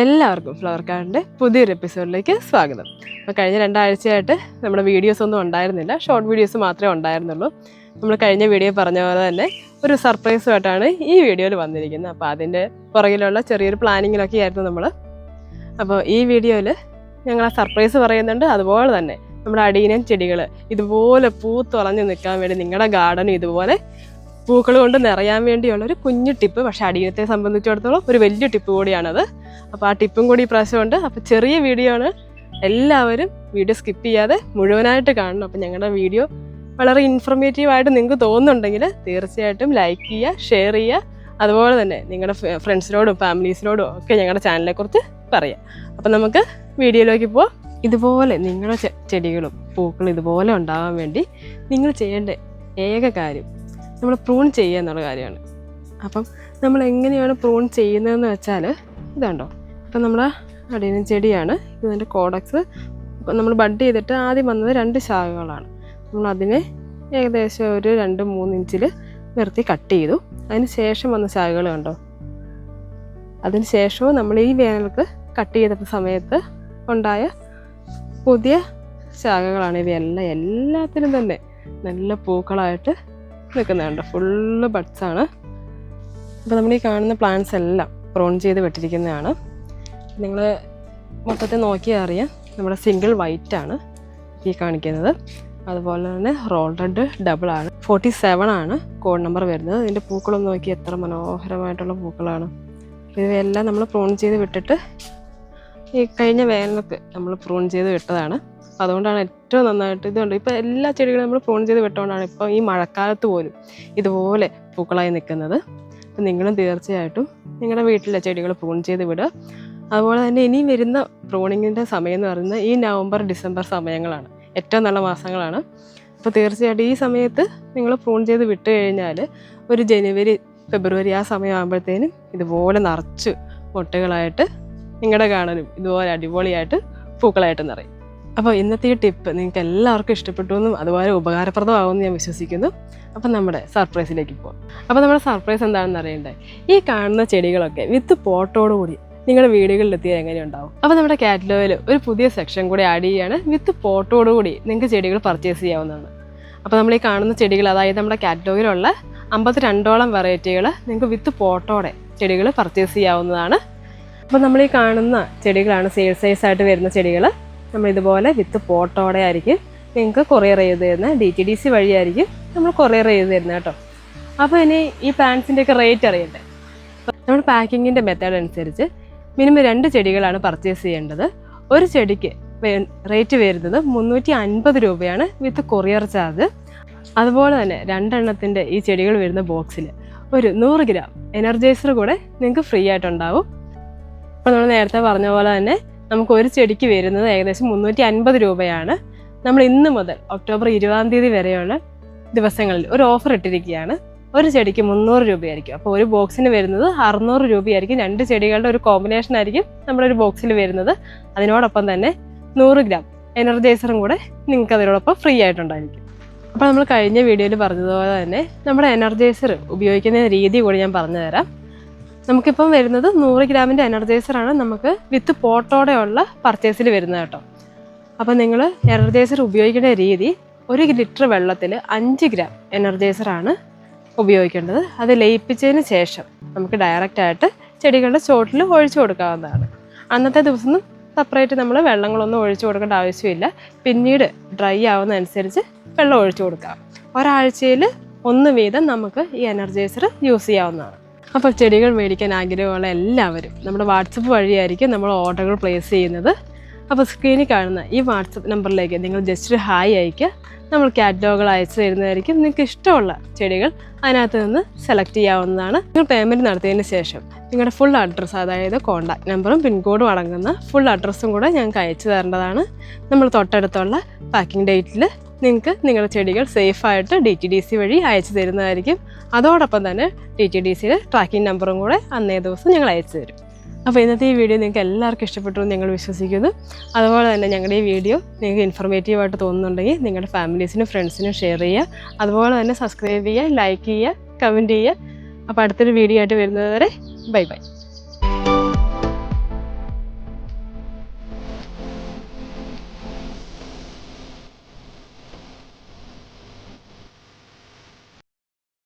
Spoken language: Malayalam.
എല്ലാവർക്കും ഫ്ലവർ കാർഡിന്റെ പുതിയൊരു എപ്പിസോഡിലേക്ക് സ്വാഗതം. അപ്പോൾ കഴിഞ്ഞ രണ്ടാഴ്ചയായിട്ട് നമ്മുടെ വീഡിയോസ് ഒന്നും ഉണ്ടായിരുന്നില്ല. ഷോർട്ട് വീഡിയോസ് മാത്രമേ ഉണ്ടായിരുന്നുള്ളൂ. നമ്മൾ കഴിഞ്ഞ വീഡിയോ പറഞ്ഞ പോലെ തന്നെ ഒരു സർപ്രൈസുമായിട്ടാണ് ഈ വീഡിയോയിൽ വന്നിരിക്കുന്നത്. അപ്പോൾ അതിന്റെ പുറകിലുള്ള ചെറിയൊരു പ്ലാനിങ്ങിലൊക്കെ ആയിരുന്നു നമ്മൾ അപ്പോൾ ഈ വീഡിയോയിൽ ഞങ്ങൾ ആ സർപ്രൈസ് പറയുന്നുണ്ട്. അതുപോലെ തന്നെ നമ്മുടെ അടീനം ചെടികൾ ഇതുപോലെ പൂത്തുളഞ്ഞ് നിൽക്കാൻ വേണ്ടി നിങ്ങളുടെ ഗാർഡനും ഇതുപോലെ പൂക്കൾ കൊണ്ട് നിറയാൻ വേണ്ടിയുള്ള ഒരു കുഞ്ഞു ടിപ്പ് പക്ഷെ അടിയത്തെ സംബന്ധിച്ചിടത്തോളം ഒരു വലിയ ടിപ്പ് കൂടിയാണത്. അപ്പോൾ ആ ടിപ്പും കൂടി ഈ പ്രാവശ്യമുണ്ട് അപ്പോൾ ചെറിയ വീഡിയോ ആണ്. എല്ലാവരും വീഡിയോ സ്കിപ്പ് ചെയ്യാതെ മുഴുവനായിട്ട് കാണണം. അപ്പോൾ ഞങ്ങളുടെ വീഡിയോ വളരെ ഇൻഫർമേറ്റീവ് ആയിട്ട് നിങ്ങൾക്ക് തോന്നുന്നുണ്ടെങ്കിൽ തീർച്ചയായിട്ടും ലൈക്ക് ചെയ്യുക ഷെയർ ചെയ്യുക. അതുപോലെ തന്നെ നിങ്ങളുടെ ഫ്രണ്ട്സിനോടും ഫാമിലീസിനോടും ഒക്കെ ഞങ്ങളുടെ ചാനലിനെക്കുറിച്ച് പറയാം. അപ്പം നമുക്ക് വീഡിയോയിലേക്ക് പോവാം. ഇതുപോലെ നിങ്ങളുടെ ചെടികളും പൂക്കളും ഇതുപോലെ ഉണ്ടാകാൻ വേണ്ടി നിങ്ങൾ ചെയ്യേണ്ട ഏക കാര്യം നമ്മൾ പ്രൂൺ ചെയ്യുക എന്നുള്ള കാര്യമാണ്. അപ്പം നമ്മൾ എങ്ങനെയാണ് പ്രൂൺ ചെയ്യുന്നതെന്ന് വെച്ചാൽ ഇതുണ്ടോ? ഇപ്പം നമ്മുടെ അടിയനും ചെടിയാണ്. ഇതിന്റെ കോഡക്സ് നമ്മൾ ബഡ് ചെയ്തിട്ട് ആദ്യം വന്നത് രണ്ട് ശാഖകളാണ്. നമ്മൾ അതിനെ ഏകദേശം ഒരു രണ്ട് മൂന്ന് ഇഞ്ചിൽ നിർത്തി കട്ട് ചെയ്തു. അതിന് ശേഷം വന്ന ശാഖകൾ കണ്ടോ? അതിന് ശേഷവും നമ്മൾ ഈ വേനൽക്ക് കട്ട് ചെയ്ത സമയത്ത് ഉണ്ടായ പുതിയ ശാഖകളാണ് ഇവയെല്ലാം. എല്ലാത്തിനും തന്നെ നല്ല പൂക്കളായിട്ട് നിൽക്കുന്നുണ്ട് ഫുള്ള് ബഡ്സാണ് അപ്പോൾ നമ്മൾ ഈ കാണുന്ന പ്ലാന്റ്സ് എല്ലാം പ്രോൺ ചെയ്ത് വിട്ടിരിക്കുന്നതാണ്. നിങ്ങൾ മൊത്തത്തിൽ നോക്കിയാൽ അറിയാം നമ്മുടെ സിംഗിൾ വൈറ്റ് ആണ് ഈ കാണിക്കുന്നത്. അതുപോലെ തന്നെ റോൾ റെഡ് ഡബിൾ ആണ്. ഫോർട്ടി സെവൻ ആണ് കോഡ് നമ്പർ വരുന്നത്. ഇതിന്റെ പൂക്കളൊന്ന് നോക്കി എത്ര മനോഹരമായിട്ടുള്ള പൂക്കളാണ്. ഇവയെല്ലാം നമ്മൾ പ്രൂൺ ചെയ്ത് വിട്ടിട്ട് ഈ കഴിഞ്ഞ വേനലൊക്കെ നമ്മൾ പ്രൂൺ ചെയ്ത് വിട്ടതാണ്. അതുകൊണ്ടാണ് ഏറ്റവും നന്നായിട്ട് ഇതുണ്ട്. ഇപ്പോൾ എല്ലാ ചെടികളും നമ്മൾ പ്രൂൺ ചെയ്ത് വിട്ടുകൊണ്ടാണ് ഇപ്പോൾ ഈ മഴക്കാലത്ത് പോലും ഇതുപോലെ പൂക്കളായി നിൽക്കുന്നത് അപ്പം നിങ്ങളും തീർച്ചയായിട്ടും നിങ്ങളുടെ വീട്ടിലെ ചെടികൾ പ്രൂൺ ചെയ്ത് വിടുക. അതുപോലെ തന്നെ ഇനി വരുന്ന പ്രൂണിങ്ങിന്റെ സമയം എന്ന് പറയുന്നത് ഈ നവംബർ ഡിസംബർ സമയങ്ങളാണ്. ഏറ്റവും നല്ല മാസങ്ങളാണ്. അപ്പോൾ തീർച്ചയായിട്ടും ഈ സമയത്ത് നിങ്ങൾ പ്രൂൺ ചെയ്ത് വിട്ട് കഴിഞ്ഞാൽ ഒരു ജനുവരി ഫെബ്രുവരി ആ സമയമാകുമ്പോഴത്തേനും ഇതുപോലെ നിറച്ച് മുട്ടകളായിട്ട് നിങ്ങളുടെ കാണലും ഇതുപോലെ അടിപൊളിയായിട്ട് പൂക്കളായിട്ട് നിറയും. അപ്പോൾ ഇന്നത്തെ ഈ ടിപ്പ് നിങ്ങൾക്ക് എല്ലാവർക്കും ഇഷ്ടപ്പെട്ടു എന്നും അതുപോലെ ഉപകാരപ്രദമാകുമെന്ന് ഞാൻ വിശ്വസിക്കുന്നു. അപ്പം നമ്മുടെ സർപ്രൈസിലേക്ക് പോകാം അപ്പോൾ നമ്മുടെ സർപ്രൈസ് എന്താണെന്ന് അറിയണ്ടേ? ഈ കാണുന്ന ചെടികളൊക്കെ വിത്ത് പോട്ടോടുകൂടി നിങ്ങളുടെ വീടുകളിലെത്തിയാൽ എങ്ങനെയുണ്ടാവും? അപ്പോൾ നമ്മുടെ കാറ്റലോഗിൽ ഒരു പുതിയ സെക്ഷൻ കൂടി ആഡ് ചെയ്യുകയാണ്. വിത്ത് പോട്ടോടുകൂടി നിങ്ങൾക്ക് ചെടികൾ പർച്ചേസ് ചെയ്യാവുന്നതാണ്. അപ്പോൾ നമ്മൾ ഈ കാണുന്ന ചെടികൾ അതായത് നമ്മുടെ കാറ്റലോഗിലുള്ള അമ്പത്തിരണ്ടോളം വെറൈറ്റികൾ നിങ്ങൾക്ക് വിത്ത് പോട്ടോടെ ചെടികൾ പർച്ചേസ് ചെയ്യാവുന്നതാണ്. അപ്പോൾ നമ്മൾ ഈ കാണുന്ന ചെടികളാണ് സെയിൽ സൈസ് ആയിട്ട് വരുന്ന ചെടികൾ. നമ്മൾ ഇതുപോലെ വിത്ത് പോട്ടോടെ ആയിരിക്കും നിങ്ങൾക്ക് കൊറിയർ ചെയ്ത് തരുന്നത് ഡി ടി ഡി സി വഴിയായിരിക്കും നമ്മൾ കൊറിയർ ചെയ്ത് തരുന്നത് കേട്ടോ. അപ്പോൾ ഇനി ഈ പ്ലാന്റ്സിന്റെ ഒക്കെ റേറ്റ് അറിയണ്ടേ? നമ്മൾ പാക്കിങ്ങിന്റെ മെത്തേഡ് അനുസരിച്ച് മിനിമം രണ്ട് ചെടികളാണ് പർച്ചേസ് ചെയ്യേണ്ടത്. ഒരു ചെടിക്ക് റേറ്റ് വരുന്നത് മുന്നൂറ്റി അൻപത് രൂപയാണ് വിത്ത് കൊറിയർ ചാർജ്. അതുപോലെ തന്നെ രണ്ടെണ്ണത്തിന്റെ ഈ ചെടികൾ വരുന്ന ബോക്സിൽ ഒരു നൂറ് ഗ്രാം എനർജൈസർ കൂടെ നിങ്ങൾക്ക് ഫ്രീ ആയിട്ടുണ്ടാവും. അപ്പോൾ നമ്മൾ നേരത്തെ പറഞ്ഞ പോലെ തന്നെ നമുക്ക് ഒരു ചെടിക്ക് വരുന്നത് ഏകദേശം മുന്നൂറ്റി അൻപത് രൂപയാണ്. നമ്മൾ ഇന്ന് മുതൽ ഒക്ടോബർ ഇരുപതാം തീയതി വരെയുള്ള ദിവസങ്ങളിൽ ഒരു ഓഫർ ഇട്ടിരിക്കുകയാണ്. ഒരു ചെടിക്ക് മുന്നൂറ് രൂപയായിരിക്കും. അപ്പോൾ ഒരു ബോക്സിന് വരുന്നത് അറുന്നൂറ് രൂപയായിരിക്കും. രണ്ട് ചെടികളുടെ ഒരു കോമ്പിനേഷൻ ആയിരിക്കും നമ്മുടെ ഒരു ബോക്സിൽ വരുന്നത്. അതിനോടൊപ്പം തന്നെ നൂറ് ഗ്രാം എനർജൈസറും കൂടെ നിങ്ങൾക്ക് അതിനോടൊപ്പം ഫ്രീ ആയിട്ടുണ്ടായിരിക്കും. അപ്പോൾ നമ്മൾ കഴിഞ്ഞ വീഡിയോയിൽ പറഞ്ഞതുപോലെ തന്നെ നമ്മുടെ എനർജൈസർ ഉപയോഗിക്കുന്ന രീതി കൂടി ഞാൻ പറഞ്ഞു തരാം നമുക്കിപ്പം വരുന്നത് നൂറ് ഗ്രാമിന്റെ എനർജൈസറാണ് നമുക്ക് വിത്ത് പോട്ടോടെയുള്ള പർച്ചേസിൽ വരുന്നത് കേട്ടോ. അപ്പോൾ നിങ്ങൾ എനർജൈസർ ഉപയോഗിക്കേണ്ട രീതി ഒരു ലിറ്റർ വെള്ളത്തിൽ അഞ്ച് ഗ്രാം എനർജൈസറാണ് ഉപയോഗിക്കേണ്ടത്. അത് ലയിപ്പിച്ചതിന് ശേഷം നമുക്ക് ഡയറക്റ്റ് ആയിട്ട് ചെടികളുടെ ചോട്ടിൽ ഒഴിച്ചു കൊടുക്കാവുന്നതാണ്. അന്നത്തെ ദിവസം സെപ്പറേറ്റ് നമ്മൾ വെള്ളങ്ങളൊന്നും ഒഴിച്ചു കൊടുക്കേണ്ട ആവശ്യമില്ല. പിന്നീട് ഡ്രൈ ആവുന്ന അനുസരിച്ച് വെള്ളം ഒഴിച്ചു കൊടുക്കാം. ഒരാഴ്ചയിൽ ഒന്ന് വീതം നമുക്ക് ഈ എനർജൈസർ യൂസ് ചെയ്യാവുന്നതാണ്. അപ്പോൾ ചെടികൾ മേടിക്കാൻ ആഗ്രഹമുള്ള എല്ലാവരും നമ്മുടെ വാട്സപ്പ് വഴിയായിരിക്കും നമ്മൾ ഓർഡറുകൾ പ്ലേസ് ചെയ്യുന്നത്. അപ്പോൾ സ്ക്രീനിൽ കാണുന്ന ഈ വാട്സപ്പ് നമ്പറിലേക്ക് നിങ്ങൾ ജസ്റ്റ് ഒരു ഹായ് അയക്കുക നമ്മൾ കാറ്റലോഗുകൾ അയച്ചു തരുന്നതായിരിക്കും. നിങ്ങൾക്ക് ഇഷ്ടമുള്ള ചെടികൾ അതിനകത്ത് നിന്ന് സെലക്ട് ചെയ്യാവുന്നതാണ്. നിങ്ങൾ പേയ്മെന്റ് നടത്തിയതിന് ശേഷം നിങ്ങളുടെ ഫുൾ അഡ്രസ്സ് അതായത് കോൺടാക്ട് നമ്പറും പിൻകോഡും അടങ്ങുന്ന ഫുൾ അഡ്രസ്സും കൂടെ ഞങ്ങൾക്ക് അയച്ചു തരേണ്ടതാണ്. നമ്മൾ തൊട്ടടുത്തുള്ള പാക്കിംഗ് ഡേറ്റിൽ നിങ്ങൾക്ക് നിങ്ങളുടെ ചെടികൾ സേഫായിട്ട് ഡി ടി ഡി സി വഴി അയച്ചു തരുന്നതായിരിക്കും. അതോടൊപ്പം തന്നെ ഡി ടി ഡി സിയുടെ ട്രാക്കിംഗ് നമ്പറും കൂടെ അന്നേ ദിവസം ഞങ്ങൾ അയച്ചു തരും. അപ്പോൾ ഇന്നത്തെ ഈ വീഡിയോ നിങ്ങൾക്ക് എല്ലാവർക്കും ഇഷ്ടപ്പെട്ടു എന്ന് ഞങ്ങൾ വിശ്വസിക്കുന്നു. അതുപോലെ തന്നെ ഞങ്ങളുടെ ഈ വീഡിയോ നിങ്ങൾക്ക് ഇൻഫർമേറ്റീവ് ആയിട്ട് തോന്നുന്നുണ്ടെങ്കിൽ നിങ്ങളുടെ ഫാമിലീസിനും ഫ്രണ്ട്സിനും ഷെയർ ചെയ്യുക. അതുപോലെ തന്നെ സബ്സ്ക്രൈബ് ചെയ്യുക ലൈക്ക് ചെയ്യുക കമന്റ് ചെയ്യുക. അപ്പോൾ അടുത്തൊരു വീഡിയോ ആയിട്ട് വരുന്നത് വരെ ബൈ ബൈ